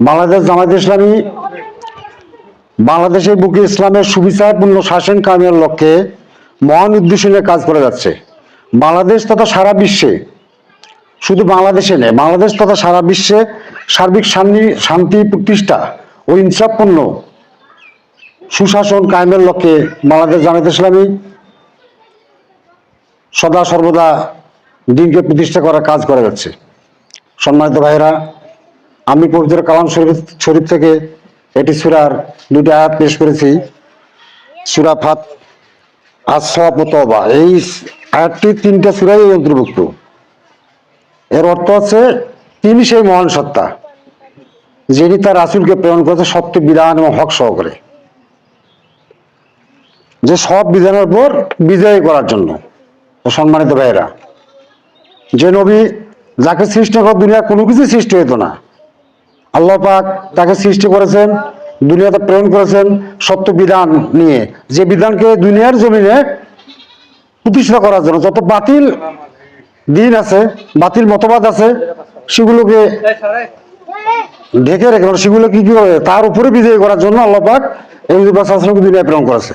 বাংলাদেশ জামায়াত ইসলামী বাংলাদেশের বুকে ইসলামের সুবিচারপূর্ণ শাসন কায়েমের লক্ষ্যে মহান উদ্দেশ্য নিয়ে কাজ করে যাচ্ছে। বাংলাদেশ তথা সারা বিশ্বে, শুধু বাংলাদেশে নেই বাংলাদেশ তথা সারা বিশ্বে সার্বিক শান্তি শান্তি প্রতিষ্ঠা ও ইনসাফপূর্ণ সুশাসন কায়েমের লক্ষ্যে বাংলাদেশ জামায়াত ইসলামী সদা সর্বদা দিনকে প্রতিষ্ঠা করার কাজ করে যাচ্ছে। সম্মানিত ভাইরা আমি পবিত্র কালাম শরীফ শরীফ থেকে এটি সুরার দুটি আয়াত পেশ করেছি। সুরা ফাত আসবা এই আয়াতটি তিনটা সুরাই অন্তর্ভুক্ত। এর অর্থ হচ্ছে তিনি সেই মহান সত্তা, যিনি তার রাসুলকে প্রেরণ করেছে সত্য বিধান এবং হক সহকারে। যে সব বিধানের উপর বিজয় করার জন্য, সম্মানিত ভাইয়েরা। যে নবী যাকে সৃষ্টি করা দুনিয়া কোনো কিছু সৃষ্টি হতো না আল্লাহ পাক তাকে সৃষ্টি করেছেন, দুনিয়াতে প্রেরণ করেছেন সত্য বিধান নিয়ে। যে বিধানকে দুনিয়ার জমিনে প্রতিষ্ঠা করার জন্য যত বাতিল দিন আছে, বাতিল মতবাদ আছে, সেগুলোকে ঢেকে রেখে, সেগুলো কি কি তার উপরে বিজয়ী করার জন্য আল্লাহ পাক এই দুনিয়ায় প্রেরণ করেছে।